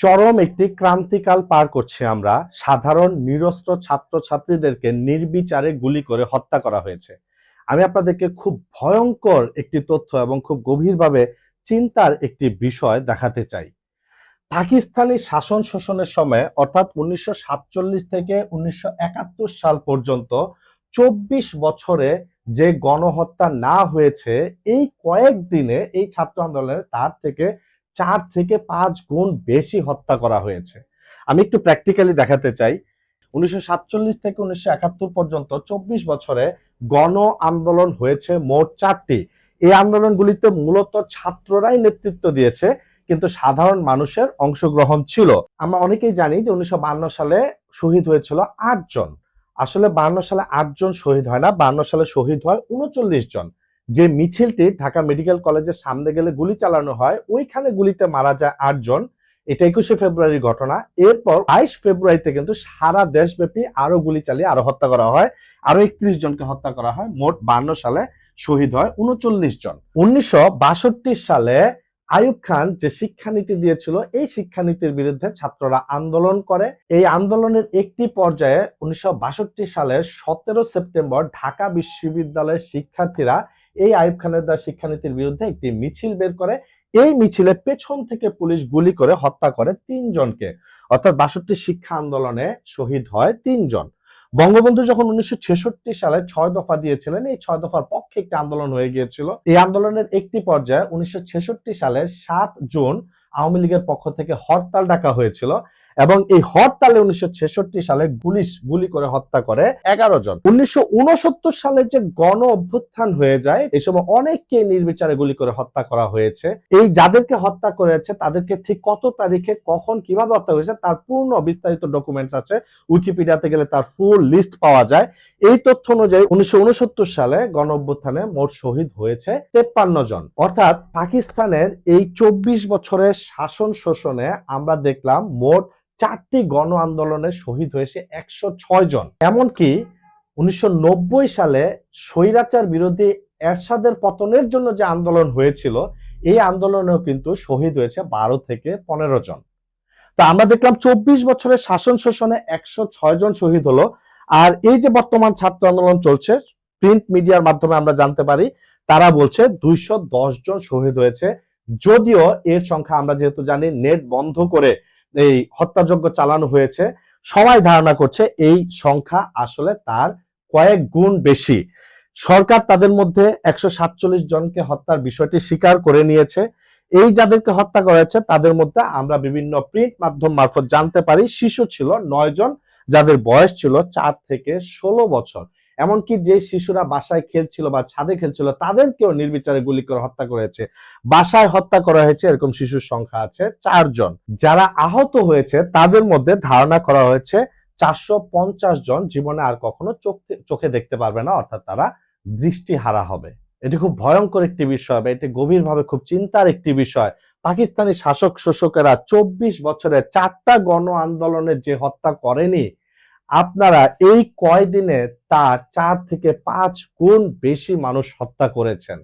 চরম একটি ক্রান্তিকাল পার করছি আমরা। সাধারণ নিরস্ত্র ছাত্রছাত্রীদেরকে নির্বিচারে গুলি করে হত্যা করা হয়েছে। আমি আপনাদেরকে খুব ভয়ঙ্কর একটি তথ্য এবং খুব গভীরভাবে চিন্তার একটি বিষয় দেখাতে চাই। পাকিস্তানি শাসন শোষণের সময়, অর্থাৎ উনিশশো সাতচল্লিশ থেকে উনিশশো একাত্তর সাল পর্যন্ত চব্বিশ বছরে যে গণহত্যা না হয়েছে, এই কয়েকদিনে এই ছাত্র আন্দোলনে তার থেকে চার থেকে পাঁচ গুণ বেশি হত্যা করা হয়েছে। আমি একটু প্র্যাকটিক্যালি দেখাতে চাই। উনিশশো সাতচল্লিশ থেকে উনিশশো একাত্তর পর্যন্ত চব্বিশ বছরে গণ আন্দোলন হয়েছে মোট চারটি। এই আন্দোলনগুলিতে মূলত ছাত্ররাই নেতৃত্ব দিয়েছে, কিন্তু সাধারণ মানুষের অংশগ্রহণ ছিল। আমরা অনেকেই জানি যে উনিশশো সালে শহীদ হয়েছিল আটজন। আসলে বান্ন সালে আটজন শহীদ হয় না, বান্ন সালে শহীদ হয় উনচল্লিশ জন। যে মিছিলটি ঢাকা মেডিকেল কলেজের সামনে গেলে গুলি চালানো হয়, ওইখানে গুলিতে মারা যায় আটজন এটা একুশে ফেব্রুয়ারির ঘটনা। এরপর বাইশ ফেব্রুয়ারিতে কিন্তু সারা দেশব্যাপী আরও গুলি চালিয়ে আরও হত্যা করা হয়। আরও একত্রিশ জনকে হত্যা করা হয়। মোট বান্ন সালে শহীদ হয় উনচল্লিশ জন। উনিশশো বাষট্টি সালে আইয়ুব খান যে শিক্ষানীতি দিয়েছিল, এই শিক্ষানীতির বিরুদ্ধে ছাত্ররা আন্দোলন করে। এই আন্দোলনের একটি পর্যায়ে উনিশশো বাষট্টি সালের সতেরো সেপ্টেম্বর ঢাকা বিশ্ববিদ্যালয়ের শিক্ষার্থীরা এই আইয়ুব খানের দ্বারা শিক্ষানীতির বিরুদ্ধে একটি মিছিল বের করে। এই মিছিলে পেছন থেকে পুলিশ গুলি করে হত্যা করে তিনজনকে। অর্থাৎ বাষট্টি শিক্ষা আন্দোলনে শহীদ হয় তিনজন। বঙ্গবন্ধু যখন উনিশশো ছেষট্টি সালে ছয় দফা দিয়েছিলেন, এই ছয় দফার পক্ষে একটি আন্দোলন হয়ে গিয়েছিল। এই আন্দোলনের একটি পর্যায়ে উনিশশো ছেষট্টি সালে সাত জুন আওয়ামী লীগের পক্ষ থেকে হরতাল ডাকা হয়েছিল। এবং এই হরতালে উনিশশো ছেষট্টি সালে পুলিশ গুলি করে হত্যা করে এগারো জন। উনিশশো সালে যে গণ অভ্যুত্থান হয়ে যায়, এই সময় অনেককে নির্বিচারে গুলি করে হত্যা করা হয়েছে। এই যাদেরকে হত্যা করেছে, তাদেরকে ঠিক কত তারিখে, কখন, কীভাবে হত্যা হয়েছে তার পূর্ণ বিস্তারিত ডকুমেন্টস আছে। উইকিপিডিয়াতে গেলে তার ফুল লিস্ট পাওয়া যায়। এই তথ্য অনুযায়ী উনিশশো উনসত্তর সালে গণ অভ্যুত্থানে মোট শহীদ হয়েছে তেপ্পান্ন জন। অর্থাৎ পাকিস্তানের এই চব্বিশ বছরের শাসন শোষণে আমরা দেখলাম মোট চারটি গণ আন্দোলনে শহীদ হয়েছে একশো ছয় জন। এমনকি উনিশশো নব্বই সালে স্বৈরাচার বিরোধী এরশাদের পতনের জন্য যে আন্দোলন হয়েছিল, এই আন্দোলনেও কিন্তু শহীদ হয়েছে বারো থেকে পনেরো জন। তা আমরা দেখলাম চব্বিশ বছরের শাসন শোষণে একশো ছয় জন শহীদ হলো। আর এই যে বর্তমান ছাত্র আন্দোলন চলছে, প্রিন্ট মিডিয়ার মাধ্যমে আমরা জানতে পারি, তারা বলছে দুইশো দশ জন শহীদ হয়েছে। যদিও এর সংখ্যা আমরা যেহেতু জানি, নেট বন্ধ করে এই হত্যাযজ্ঞ চালানো হয়েছে। সবাই ধারণা করছে এই সংখ্যা আসলে তার কয়েক গুণ বেশি। সরকার তাদের মধ্যে একশো সাতচল্লিশ জনকে হত্যার বিষয়টি স্বীকার করে নিয়েছে। এই যাদেরকে হত্যা করেছে, তাদের মধ্যে আমরা বিভিন্ন প্রিন্ট মাধ্যম মারফত জানতে পারি। শিশু ছিল নয় জন, যাদের বয়স ছিল চার থেকে ষোলো বছর। এমনকি যে শিশুরা বাসায় খেলছিল বা ছাদে খেলছিল, তাদেরকেও নির্বিচারে গুলি করে হত্যা করেছে। বাসায় হত্যা করা হয়েছে, এরকম শিশুর সংখ্যা আছে চারজন। যারা আহত হয়েছে, তাদের মধ্যে ধারণা করা হয়েছে চারশো পঞ্চাশ জন জীবনে আর কখনো চোখে- চোখে দেখতে পারবে না, অর্থাৎ তারা দৃষ্টি হারা হবে। এটি খুব ভয়ঙ্কর একটি বিষয় বা এটি গভীরভাবে খুব চিন্তার একটি বিষয়। পাকিস্তানি শাসক শোষকেরা চব্বিশ বছরে চারটা গণ আন্দোলনের যে হত্যা করেনি আপনারা এই কয়দিনে তার চার থেকে পাঁচ গুণ বেশি মানুষ হত্যা করেছেন।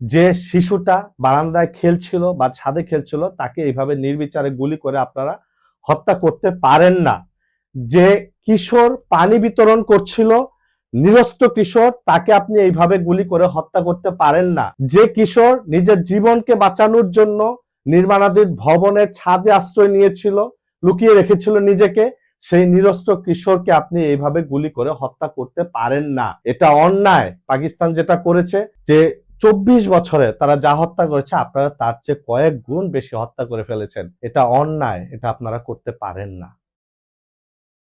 যে শিশুটা বারান্দায় খেলছিল বা ছাদে খেলছিল, তাকে এইভাবে নির্বিচারে গুলি করে আপনারা হত্যা করতে পারেন না। যে কিশোর পানি বিতরণ করছিল, নিরস্ত কিশোর, তাকে আপনি এইভাবে গুলি করে হত্যা করতে পারেন না। যে কিশোর নিজের জীবনকে বাঁচানোর জন্য নির্মাণাধীন ভবনের ছাদে আশ্রয় নিয়েছিল, লুকিয়ে রেখেছিল নিজেকে সেই নিরস্ত্র কিশোরকে আপনি এইভাবে গুলি করে হত্যা করতে পারেন না। এটা অন্যায়। পাকিস্তান যেটা করেছে যে চব্বিশ বছরে তারা যা হত্যা করেছে, আপনারা তার চেয়ে কয়েক গুণ বেশি হত্যা করে ফেলেছেন। এটা অন্যায়। এটা আপনারা করতে পারেন না।